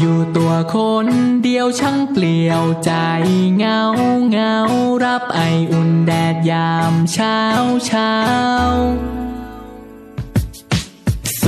อยู่ตัวคนเดียวช่างเปลี่ยวใจเหงาเหงารับไออุ่นแดดยามเช้าเช้าโส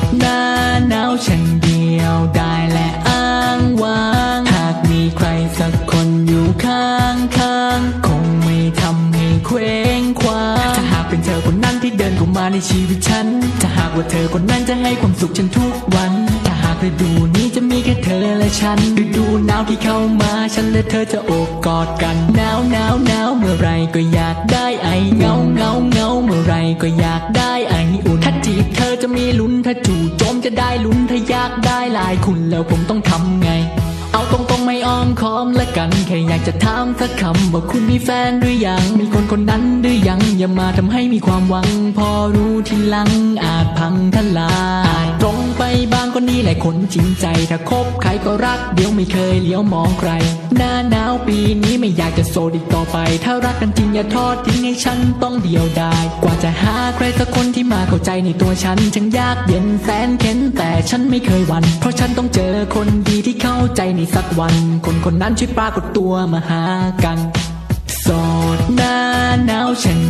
ดหน้าหนาวฉันเดียวได้และอ้างว้างหากมีใครสักคนอยู่ข้างข้างคงไม่ทำให้เคว้งคว้างถ้าหากเป็นเธอคนนั้นที่เดินเข้ามาในชีวิตฉันถ้าหากว่าเธอคนนั้นจะให้ความสุขฉันทุกวัน ฤดูนี้จะมีแค่เธอและฉันฤดูหนาวที่เข้ามาฉันและเธอจะโอบกอดกันหนาวหนาวหนาวเมื่อไรก็อยากได้ไอเงาเงาเงาเมื่อไรก็อยากได้ไออุ่นถ้าจีบเธอจะมีลุ้นถ้าจู่โจมจะได้ลุ้นถ้าอยากได้ลายคุณแล้วผมต้องทำไง เอาตรงๆไม่อ้อมค้อมละกันแค่อยากจะถามสักคำว่าคุณมีแฟนหรือยังมีคนคนนั้นหรือยังอย่ามาทำให้มีความหวัง พอรู้ทีหลังอาจพังทลายอาจตรงไป บางคนนี้แหละคนจริงใจ ถ้าคบใครก็รักเดี๋ยวไม่เคยเลี้ยวมองใคร หน้าหนาวปีนี้ไม่อยากจะโสดอีกต่อไป ถ้ารักกันจริงอย่าทอดทิ้งให้ฉันต้องเดียวดาย กว่าจะหาใครสักคนที่มาเข้าใจในตัวฉันช่างยากเย็นแสนเข็นแต่ฉันไม่เคยหวั่นเพราะฉันต้องเจอคนดีที่เข้าใจในสักวัน คนคนนั้นช่วยปรากฏตัวมาหากัน โสดหน้าหนาวฉัน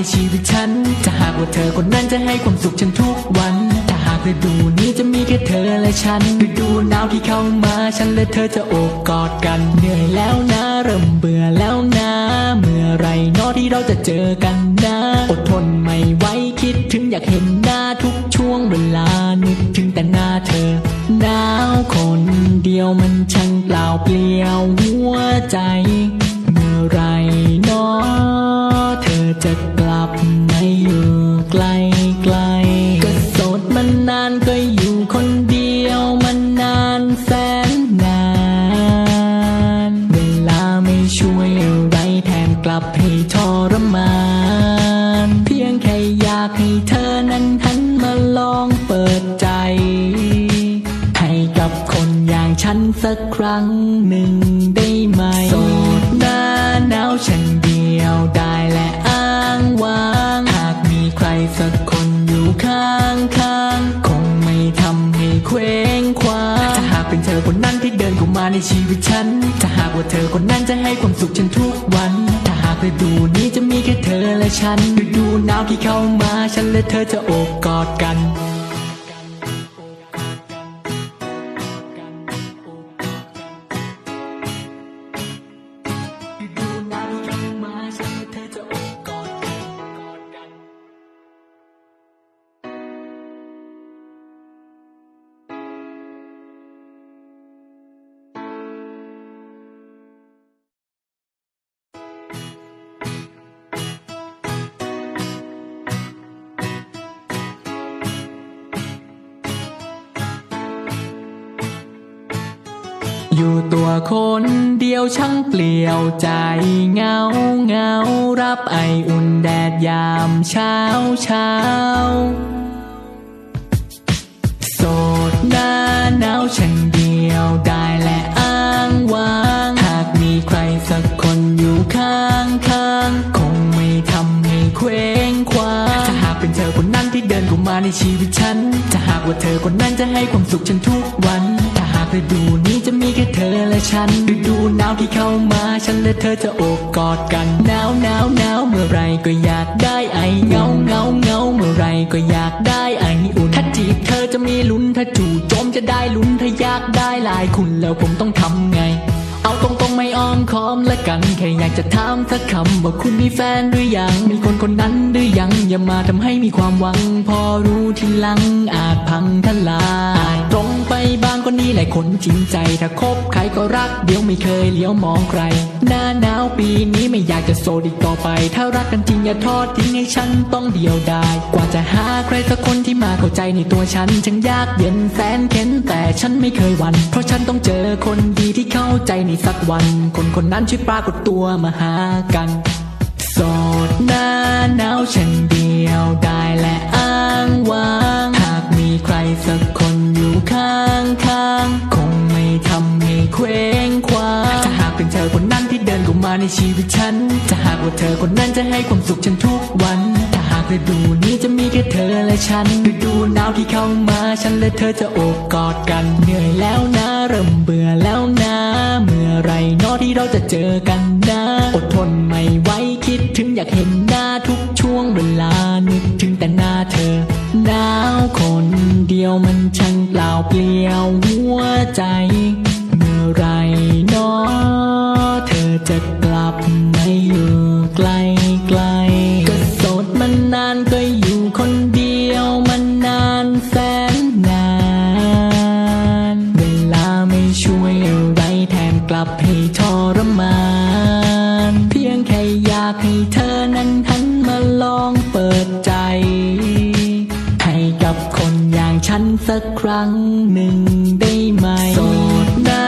ในชีวิตฉัน จะหากว่าเธอคนนั้นจะให้ความสุขฉันทุกวัน ถ้าหากฤดูนี้จะมีแค่เธอและฉันฤดูหนาวที่เข้ามาฉันและเธอจะโอบกอดกัน เหนื่อยแล้วนะเริ่มเบื่อแล้วนะ เมื่อไรนอที่เราจะเจอกันนะ อดทนไม่ไหวคิดถึงอยากเห็นหน้าทุกช่วงเวลานึกถึงแต่หน้าเธอหนาวคนเดียวมันช่างเปล่าเปลี่ยวหัวใจ เมื่อไรนอเธอจะ ฉันสักครั้งหนึ่งได้ไหม โสดหน้าหนาวฉันเดียวได้และอ้างว้าง หากมีใครสักคนอยู่ข้างข้างๆคงไม่ทำให้เคว้งคว้างถ้าหากเป็นเธอคนนั้นที่เดินเข้ามาในชีวิตฉัน ถ้าหากว่าเธอคนนั้นจะให้ความสุขฉันทุกวัน ถ้าหากฤดูนี้จะมีแค่เธอและฉันฤดูหนาวที่เข้ามาฉันและเธอจะโอบกอดกัน อยู่ตัวคนเดียวช่างเปลี่ยวใจเหงาเหงารับไออุ่นแดดยามเช้าเช้าโสดหน้าหนาวฉันเดียวได้และอ้างว้างหากมีใครสักคนอยู่ข้างข้างคงไม่ทำให้เคว้งคว้างถ้าหากเป็นเธอคนนั้นที่เดินเข้ามาในชีวิตฉันจะหากว่าเธอคนนั้นจะให้ความสุขฉันทุกวัน ถ้าหากฤดูนี้ ฉันฤดูหนาวที่เข้ามาฉันและเธอจะโอบกอดกันหนาวหนาวหนาวเมื่อไรก็อยากได้ไอเงาเงาเงาเมื่อไรก็อยากได้ไออุ่นถ้าจีบเธอจะมีลุ้นถ้าจู่โจมจะได้ลุ้นถ้าอยากได้ลายคุณแล้วผมต้องทำไง เอาตรงๆไม่อ้อมค้อมละกัน แค่อยากจะถามสักคำว่าคุณมีแฟนหรือยัง มีคนคนนั้นหรือยัง อย่ามาทำให้มีความหวัง พอรู้ทีหลังอาจพังทลายตรงไปบางคนนี้แหละคนจริงใจ ถ้าคบใครก็รัก เดี๋ยวไม่เคยเลี้ยวมองใคร หน้าหนาวปีนี้ไม่อยากจะโสดอีกต่อไป ถ้ารักกันจริงอย่าทอดทิ้งให้ฉันต้องเดียวดาย กว่าจะหาใครสักคนที่มาเข้าใจในตัวฉันช่างยากเย็นแสนเข็นแต่ฉันไม่เคยหวั่นเพราะฉันต้องเจอคนดีที่เข้าใจในสักวัน คนคนนั้นช่วยปรากฏตัวมาหากัน โสดหน้าหนาวฉันเดียวได้และอ้างว้าง หากมีใครสักคนอยู่ข้างข้างคงไม่ทำให้เคว้งคว้างถ้าหากเป็นเธอคนนั้นที่เดินเข้ามามาในชีวิตฉัน ถ้าหากว่าเธอคนนั้นจะให้ความสุขฉันทุกวันถ้าหากฤดูนี้จะมีแค่เธอและฉันฤดูหนาวที่เข้ามาฉันและเธอจะโอบกอดกัน เหนื่อยแล้วนะ เริ่มเบื่อแล้วนะ มื่อไรเนอที่เราจะเจอกันนะ อดทนไม่ไหวคิดถึงอยากเห็นหน้าทุกช่วงเวลานึกถึงแต่หน้าเธอหนาวคนเดียวมันช่างเปล่าเปลี่ยวหัวใจ เมื่อไรเนอเธอจะกลับมาอยู่ไกลไกล ครั้งหนึ่งได้ไหมโสดหน้า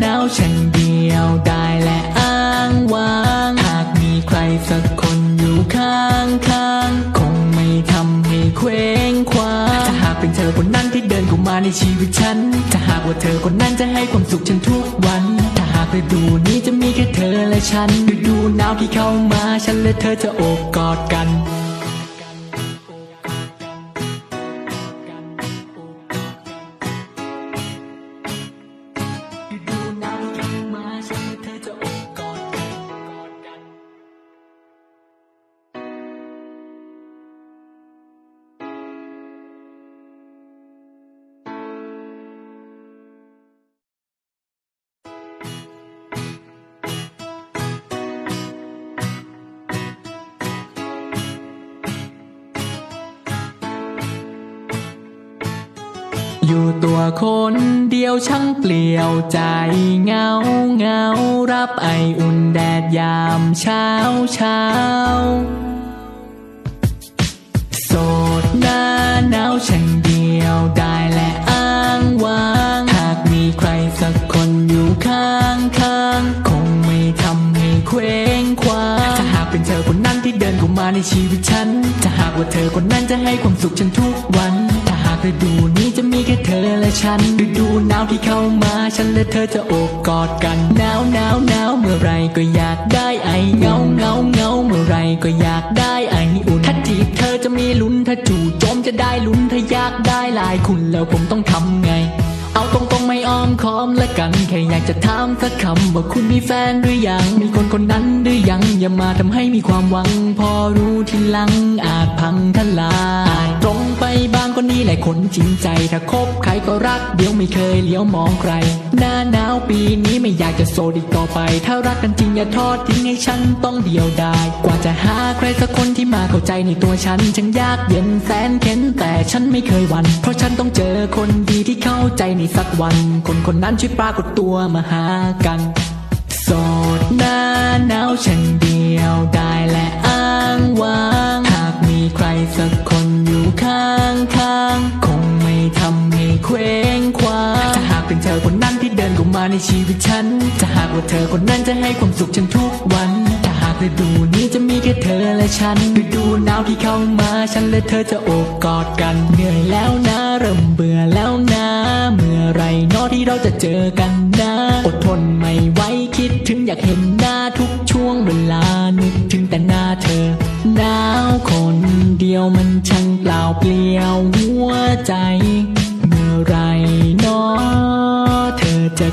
หนาวฉันเดียวได้และอ้างว้างหากมีใครสักคนอยู่ข้างข้างๆคงไม่ทำให้เคว้งคว้างถ้าหากเป็นเธอคนนั้นที่เดินเข้ามาในชีวิตฉันถ้าหากว่าเธอคนนั้นจะให้ความสุขฉันทุกวันถ้าหากฤดูนี้จะมีแค่เธอและฉันฤดูหนาวที่เข้ามาฉันและเธอจะโอบกอดกัน อยู่ตัวคนเดียวช่างเปลี่ยวใจเหงาเหงารับไออุ่นแดดยามเช้าเช้าโสดหน้าหนาวฉันเดียวได้และอ้างว้างหากมีใครสักคนอยู่ข้างข้างคงไม่ทำให้เคว้งคว้างถ้าหากเป็นเธอคนนั้นที่เดินเข้ามาในชีวิตฉันถ้าหากว่าเธอคนนั้นจะให้ความสุขฉันทุกวัน ฤดูนี้จะมีแค่เธอและฉันฤดูหนาวที่เข้ามาฉันและเธอจะโอบกอดกันหนาวหนาวหนาวเมื่อไรก็อยากได้ไอเงาเงาเงาเมื่อไรก็อยากได้ไออุ่นถ้าจีบเธอจะมีลุ้นถ้าจู่โจมจะได้ลุ้นถ้าอยากได้ลายคุณแล้วผมต้องทำไง เอาตรงๆไม่อ้อมค้อมและกันแค่อยากจะถามสักคำว่าคุณมีแฟนหรือยังมีคนคนนั้นหรือยังอย่ามาทำให้มีความหวัง พอรู้ทีหลังอาจพังทลายตรง บางคนนี้แหละคนจริงใจ ถ้าคบใครก็รัก เดี๋ยวไม่เคยเลี้ยวมองใคร หน้าหนาวปีนี้ไม่อยากจะโสดอีกต่อไป ถ้ารักกันจริงอย่าทอดทิ้งให้ฉันต้องเดียวดาย กว่าจะหาใครสักคนที่มาเข้าใจในตัวฉันช่างยากเย็นแสนเข็นแต่ฉันไม่เคยหวั่นเพราะฉันต้องเจอคนดีที่เข้าใจในสักวัน คนคนนั้นช่วยปรากฏตัวมาหากัน โสดหน้าหนาวฉันเดียวได้และอ้างว้าง หากมีใครสักคนอยู่ข้างข้างๆคงไม่ทำให้เคว้งคว้างถ้าหากเป็นเธอคนนั้นที่เดินเข้ามาในชีวิตฉันถ้าหากว่าเธอคนนั้นจะให้ความสุขฉันทุกวันถ้าหากฤดูนี้จะมีแค่เธอและฉันฤดูหนาวที่เข้ามาฉันและเธอจะโอบกอดกัน เหนื่อยแล้วนะเริ่มเบื่อแล้วนะ เมื่อไรนอที่เราจะเจอกันนะอดท ดียวมันช่างเปล่าเปลี่ยวหัวใจ เมื่อไรเนอเธอจะ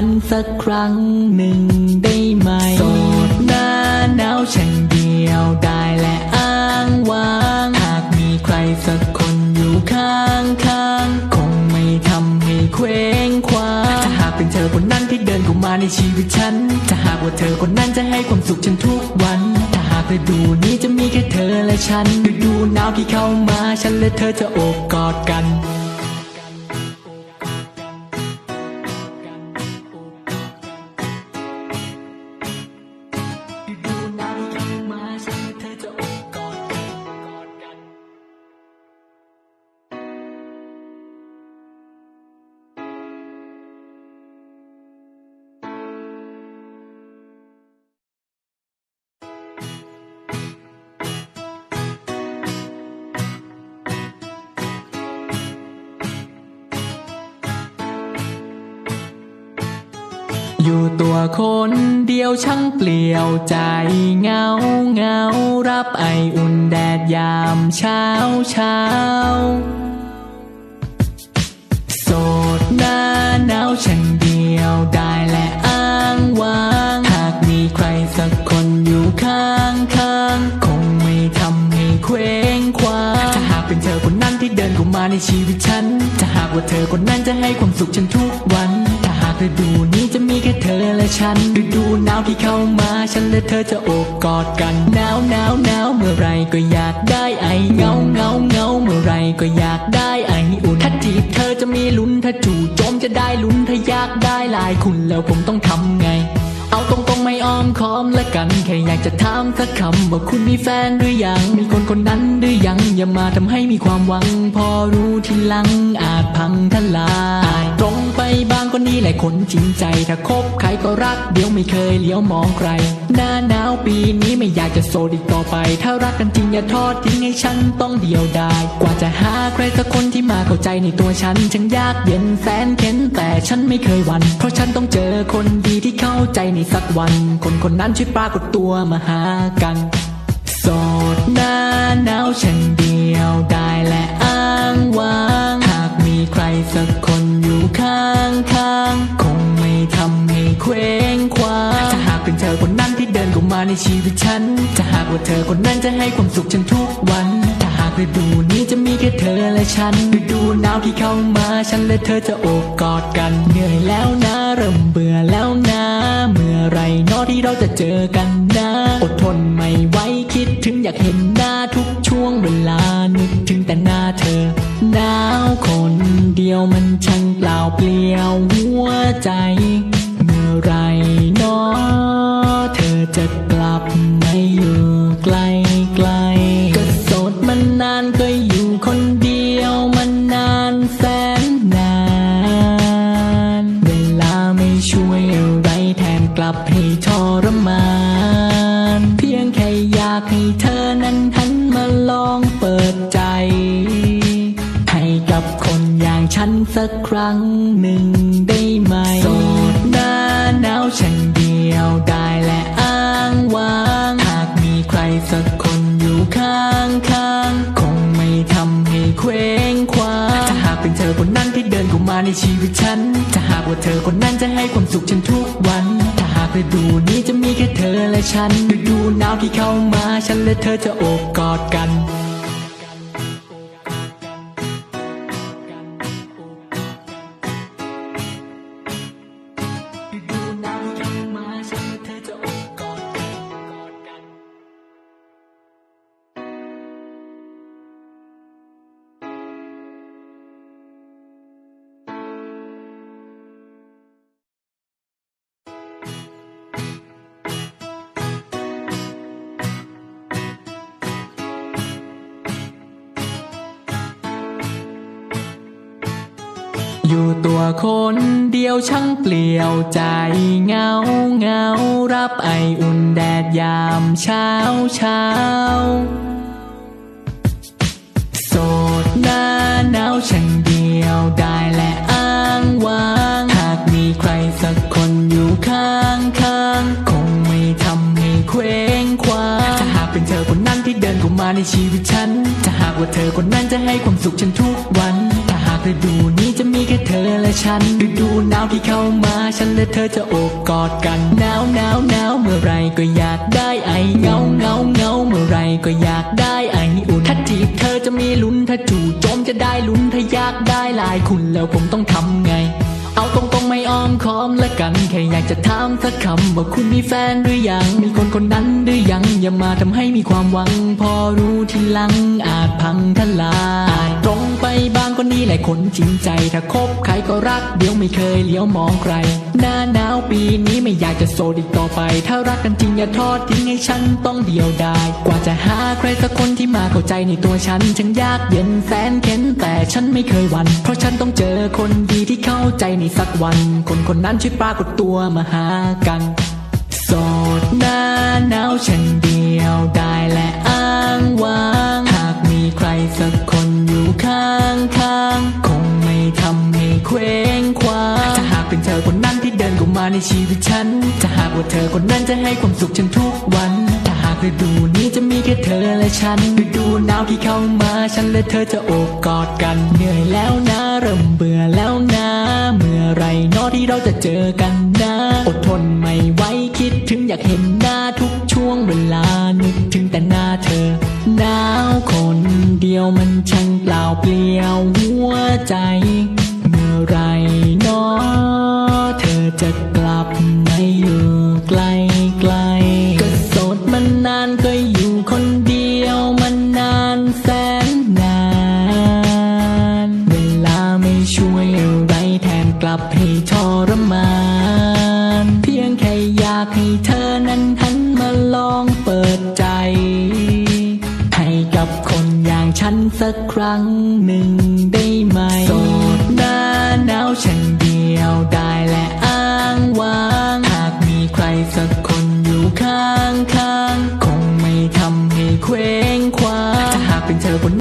ฉันสักครั้งหนึ่งได้ไหมโสดหน้าหนาวฉันเดียวได้และอ้างว้างหากมีใครสักคนอยู่ข้างข้างๆคงไม่ทำให้เคว้งคว้างถ้าหากเป็นเธอคนนั้นที่เดินเข้ามาในชีวิตฉัน ถ้าหากว่าเธอคนนั้นจะให้ความสุขฉันทุกวันถ้าหากฤดูนี้จะมีแค่เธอและฉันฤดูหนาวที่เข้ามา ฉันและเธอจะโอบกอดกัน อยู่ตัวคนเดียวช่างเปลี่ยวใจเงาเงารับไออุ่นแดดยามเช้าเช้าโสดหน้าหนาวฉันเดียวได้และอ้างว้างหากมีใครสักคนอยู่ข้างข้างคงไม่ทำให้เคว้งคว้างถ้าหากเป็นเธอคนนั้นที่เดินเข้ามาในชีวิตฉันถ้าหากว่าเธอคนนั้นจะให้ความสุขฉันทุกวัน ฤดูนี้จะมีแค่เธอและฉันฤดูหนาวที่เข้ามาฉันและเธอจะโอบกอดกันหนาวหนาวหนาวเมื่อไรก็อยากได้ไอเงาเงาเงาเมื่อไรก็อยากได้ไออุ่นถ้าจีบเธอจะมีลุ้นถ้าจู่โจมจะได้ลุ้นถ้าอยากได้ลายคุณแล้วผมต้องทำไง เอาตรงๆไม่อ้อมค้อมละกันแค่อยากจะถามสักคำว่าคุณมีแฟนหรือยังมีคนคนนั้นหรือยังอย่ามาทำให้มีความหวัง พอรู้ทีหลังอาจพังทลายตรงไปบาง หละคนจริงใจ ถ้าคบใครก็รัก เดี๋ยวไม่เคยเลี้ยวมองใคร หน้าหนาวปีนี้ไม่อยากจะโซดอีกต่อไป ถ้ารักกันจริงอย่าทอดทิ้งให้ฉันต้องเดียวดาย กว่าจะหาใครสักคนที่มาเข้าใจในตัวฉันช่างยากเย็นแสนเข็นแต่ฉันไม่เคยหวันเพราะฉันต้องเจอคนดีที่เข้าใจในสักวัน คนคนนั้นช่วยปรากฏตัวมาหากันโสดหน้าหนาวฉันเดียวได้และอ้างว้าง หากมีใครสักคนางข้าง คงไม่ทำให้เคว้งคว้างถ้าหากเป็นเธอคนนั้นที่เดินเข้ามาในชีวิตฉันจะหากว่าเธอคนนั้นจะให้ความสุขฉันทุกวัน ถ้าหากฤดูนี้จะมีแค่เธอและฉันฤดูหนาวที่เข้ามาฉันและเธอจะโอบกอดกัน เหนื่อยแล้วนะเริ่มเบื่อแล้วนะ เมื่อไรเนอที่เราจะเจอกันนะ อดทนไม่ไหวคิดถึงอยากเห็นหน้าทุกช่วงเวลานึกถึงแต่หน้าเธอ หนาวคนเดียวมันช่างเปล่าเปลี่ยวหัวใจ เมื่อไรเนอเธอจะกลับมาอยู่ สักครั้งหนึ่งได้ไหมโสดหน้าหนาวฉันเดียวได้และอ้างว้างหากมีใครสักคนอยู่ข้างข้างๆคงไม่ทำให้เคว้งคว้างถ้าหากเป็นเธอคนนั้นที่เดินเข้ามาในชีวิตฉัน ถ้าหากว่าเธอคนนั้นจะให้ความสุขฉันทุกวัน ถ้าหากฤดูนี้จะมีแค่เธอและฉันฤดูหนาวที่เข้ามาฉันและเธอจะโอบกอดกัน อยู่ตัวคนเดียวช่างเปลี่ยวใจเหงาเหงารับไออุ่นแดดยามเช้าเช้าโสดหน้าหนาวฉันเดียวได้และอ้างว้างหากมีใครสักคนอยู่ข้างข้างคงไม่ทำให้เคว้งคว้างถ้าหากเป็นเธอคนนั้นที่เดินเข้ามาในชีวิตฉันถ้าหากว่าเธอคนนั้นจะให้ความสุขฉันทุกวัน ฤดูนี้จะมีแค่เธอและฉันฤดูหนาวที่เข้ามาฉันและเธอจะโอบกอดกันหนาวหนาวหนาวเมื่อไรก็อยากได้ไอเงาเงาเงาเมื่อไรก็อยากได้ไออุ่นถ้าจีบเธอจะมีลุ้นถ้าจู่โจมจะได้ลุ้นถ้าอยากได้ลายคุณแล้วผมต้องทำไง เอาตรงๆไม่อ้อมค้อมละกันแค่อยากจะถามสักคำว่าคุณมีแฟนหรือยังมีคนคนนั้นหรือยังอย่ามาทำให้มีความหวัง พอรู้ทีหลังอาจพังทลายตรง บางก็นี่แหละคนจริงใจ ถ้าคบใครก็รักเดี๋ยวไม่เคยเลี้ยวมองใคร หน้าหนาวปีนี้ไม่อยากจะโสดอีกต่อไป ถ้ารักกันจริงอย่าทอดทิ้งให้ฉันต้องเดียวดาย กว่าจะหาใครสักคนที่มาเข้าใจในตัวฉันช่างยากเย็นแสนเข็นแต่ฉันไม่เคยหวั่นเพราะฉันต้องเจอคนดีที่เข้าใจในสักวัน คนคนนั้นช่วยปรากฏตัวมาหากันโสดหน้าหนาวฉันเดียวได้และอ้างว้าง ใครสักคนอยู่ข้างข้างคงไม่ทำให้เคว้งคว้างถ้าหากเป็นเธอคนนั้นที่เดินเข้ามามาในชีวิตฉันจะหากว่าเธอคนนั้นจะให้ความสุขฉันทุกวันถ้าหากฤดูนี้จะมีแค่เธอและฉันฤดูหนาวที่เข้ามาฉันและเธอจะโอบกอดกัน เหนื่อยแล้วนะเริ่มเบื่อแล้วนะ เมื่อไรนอที่เราจะเจอกันนะอดทนไม่ไหวคิดถึงอยากเห็นหน้าทุกช่วงเวลานึกถึงแต่หน้าเธอ หนาวคนเดียวมันช่างเปล่าเปลี่ยวหัวใจ เมื่อไรเนอเธอจะกลับมาอยู่ไกลไกลก็โสดมันนาน สักครั้งหนึ่ง